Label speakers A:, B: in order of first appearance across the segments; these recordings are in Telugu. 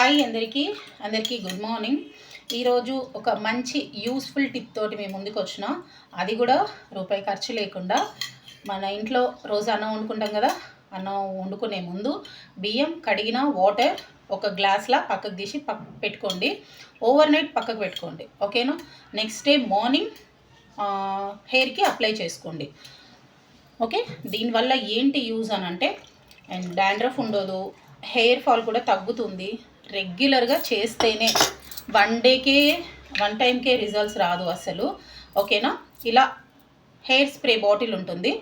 A: హాయ్ అందరికీ. అందరికీ గుడ్ మార్నింగ్. ఈరోజు ఒక మంచి యూస్ఫుల్ టిప్ తోటి మేము ముందుకు వచ్చిన. అది కూడా రూపాయి ఖర్చు లేకుండా మన ఇంట్లో రోజు అన్నం వండుకుంటాం కదా అన్నం వండుకునే ముందు బియ్యం కడిగిన వాటర్ ఒక గ్లాస్లా పక్కకు తీసి పక్క పెట్టుకోండి. ఓవర్ నైట్ పక్కకు పెట్టుకోండి. ఓకేనా? నెక్స్ట్ డే మార్నింగ్ హెయిర్కి అప్లై చేసుకోండి. ఓకే? దీనివల్ల ఏంటి యూజ్ అని అంటే అండ్ డాండ్రఫ్ ఉండదు హెయిర్ ఫాల్ కూడా తగ్గుతుంది రెగ్యులర్గా చేస్తేనే వన్ డేకే వన్ టైంకే రిజల్ట్స్ రాదు అసలు. ఓకేనా? ఇలా హెయిర్ స్ప్రే బాటిల్ ఉంటుంది.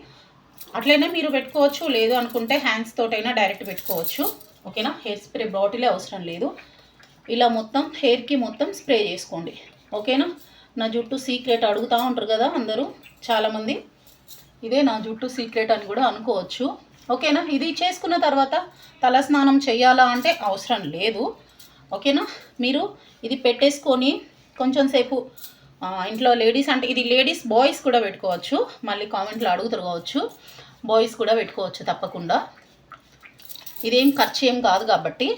A: అట్లనే మీరు పెట్టుకోవచ్చు లేదు అనుకుంటే హ్యాండ్స్ తోటైనా డైరెక్ట్ పెట్టుకోవచ్చు. ఓకేనా? హెయిర్ స్ప్రే బాటిలే అవసరం లేదు. ఇలా మొత్తం హెయిర్కి మొత్తం స్ప్రే చేసుకోండి. ఓకేనా? నా జుట్టు సీక్రెట్ అడుగుతూ ఉంటారు కదా అందరూ చాలామంది. ఇదే నా జుట్టు సీక్రెట్ అని కూడా అనుకోవచ్చు. ఓకేనా? ఇది చేసుకున్న తర్వాత తలస్నానం చేయాలా అంటే అవసరం లేదు. ఓకేనా? మీరు ఇది పెట్టేసుకొని కొంచెం సేపు ఇంట్లో లేడీస్ అంటే ఇది లేడీస్ బాయ్స్ కూడా పెట్టుకోవచ్చు. మళ్ళీ కామెంట్లో అడుగుతారు కావచ్చు. బాయ్స్ కూడా పెట్టుకోవచ్చు తప్పకుండా. ఇదేం ఖర్చు ఏం కాదు కాబట్టి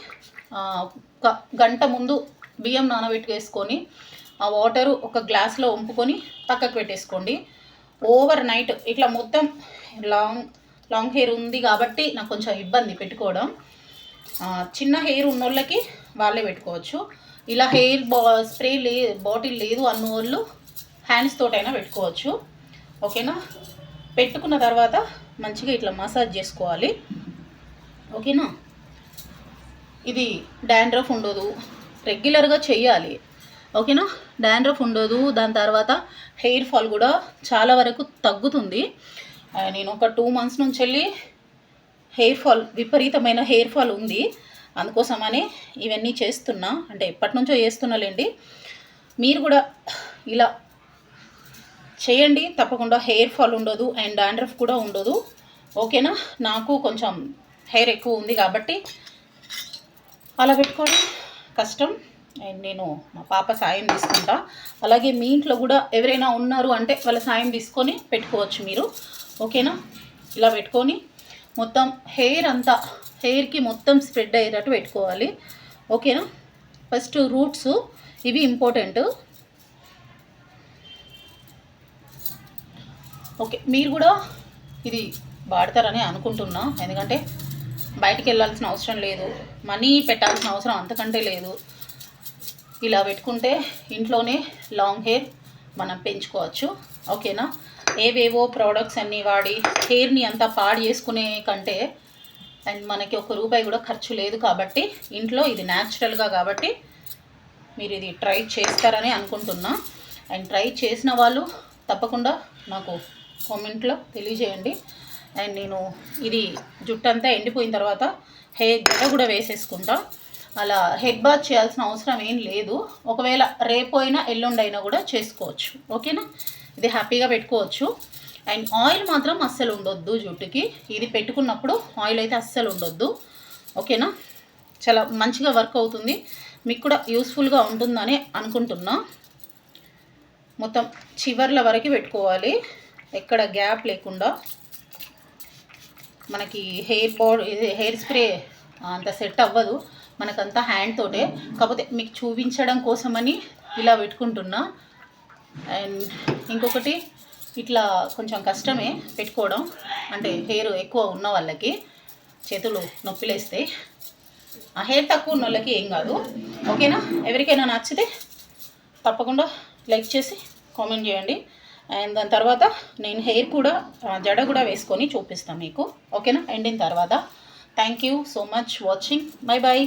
A: ఒక గంట ముందు బియ్యం నానబెట్టుకేసుకొని ఆ వాటరు ఒక గ్లాస్లో వంపుకొని పక్కకు పెట్టేసుకోండి. ఓవర్ నైట్ ఇట్లా మొత్తం లాంగ్ లాంగ్ హెయిర్ ఉంది కాబట్టి నాకు కొంచెం ఇబ్బంది పెట్టుకోవడం. చిన్న హెయిర్ ఉన్నోళ్ళకి వాళ్ళే పెట్టుకోవచ్చు. ఇలా హెయిర్ బా స్ప్రే లే బాటిల్ లేదు అన్న వాళ్ళు హ్యాండ్స్ తోటైనా పెట్టుకోవచ్చు. ఓకేనా? పెట్టుకున్న తర్వాత మంచిగా ఇట్లా మసాజ్ చేసుకోవాలి. ఓకేనా? ఇది డాండ్రఫ్ ఉండదు. రెగ్యులర్గా చెయ్యాలి. ఓకేనా? డాండ్రఫ్ ఉండదు. దాని తర్వాత హెయిర్ ఫాల్ కూడా చాలా వరకు తగ్గుతుంది. నేను ఒక టూ మంత్స్ నుంచి వెళ్ళి హెయిర్ ఫాల్ విపరీతమైన హెయిర్ ఫాల్ ఉంది. అందుకోసమని ఇవన్నీ చేస్తున్నా. అంటే ఎప్పటి నుంచో చేస్తున్నాలేండి. మీరు కూడా ఇలా చేయండి. తప్పకుండా హెయిర్ ఫాల్ ఉండదు అండ్ డాండ్రఫ్ కూడా ఉండదు. ఓకేనా? నాకు కొంచెం హెయిర్ ఎక్కువ ఉంది కాబట్టి అలా పెట్టుకోవడం కష్టం. అండ్ నేను మా పాప సాయం తీసుకుంటా. అలాగే మీ ఇంట్లో కూడా ఎవరైనా ఉన్నారు అంటే వాళ్ళ సాయం తీసుకొని పెట్టుకోవచ్చు మీరు. ఓకేనా? ఇలా పెట్టుకొని మొత్తం హెయిర్ అంతా హెయిర్కి మొత్తం స్ప్రెడ్ అయ్యేటట్టు పెట్టుకోవాలి. ఓకేనా? ఫస్ట్ రూట్స్ ఇవి ఇంపార్టెంట్. ఓకే మీరు కూడా ఇది వాడతారని అనుకుంటున్నా. ఎందుకంటే బయటికి వెళ్ళాల్సిన అవసరం లేదు. మనీ పెట్టాల్సిన అవసరం అంతకంటే లేదు. ఇలా పెట్టుకుంటే ఇంట్లోనే లాంగ్ హెయిర్ మనం పెంచుకోవచ్చు. ఓకేనా? ఏవేవో ప్రోడక్ట్స్ అన్నీ వాడి హెయిర్ని అంతా పాడు చేసుకునే కంటే అండ్ మనకి ఒక రూపాయి కూడా ఖర్చు లేదు కాబట్టి ఇంట్లో ఇది న్యాచురల్గా కాబట్టి మీరు ఇది ట్రై చేస్తారని అనుకుంటున్నా. అండ్ ట్రై చేసిన వాళ్ళు తప్పకుండా నాకు కామెంట్లో తెలియజేయండి. అండ్ నేను ఇది జుట్టు అంతా ఎండిపోయిన తర్వాత హెయిర్ గడ కూడా వేసేసుకుంటా. అలా హెడ్ బాత్ చేయాల్సిన అవసరం ఏం లేదు. ఒకవేళ రేపు అయినా ఎల్లుండి అయినా కూడా చేసుకోవచ్చు. ఓకేనా? ఇది హ్యాపీగా పెట్టుకోవచ్చు. అండ్ ఆయిల్ మాత్రం అస్సలు ఉండొద్దు జుట్టుకి. ఇది పెట్టుకున్నప్పుడు ఆయిల్ అయితే అస్సలు ఉండొద్దు. ఓకేనా? చాలా మంచిగా వర్క్ అవుతుంది. మీకు కూడా యూస్ఫుల్గా ఉంటుందని అనుకుంటున్నా. మొత్తం చివర్ల వరకు పెట్టుకోవాలి. ఎక్కడ గ్యాప్ లేకుండా. మనకి హెయిర్ బాడీ హెయిర్ స్ప్రే అంత సెట్ అవ్వదు. మనకంతా హ్యాండ్ తోటే. కాకపోతే మీకు చూపించడం కోసమని ఇలా పెట్టుకుంటున్నా. అండ్ ఇంకొకటి ఇట్లా కొంచెం కష్టమే పెట్టుకోవడం. అంటే హెయిర్ ఎక్కువ ఉన్న వాళ్ళకి చేతులు నొప్పిలేస్తాయి ఆ హెయిర్ తక్కువ ఉన్న వాళ్ళకి ఏం కాదు. ఓకేనా? ఎవరికైనా నచ్చితే తప్పకుండా లైక్ చేసి కామెంట్ చేయండి. అండ్ దాని తర్వాత నేను హెయిర్ కూడా జడ కూడా వేసుకొని చూపిస్తాను మీకు. ఓకేనా? ఎండిన తర్వాత. Thank you so much watching bye bye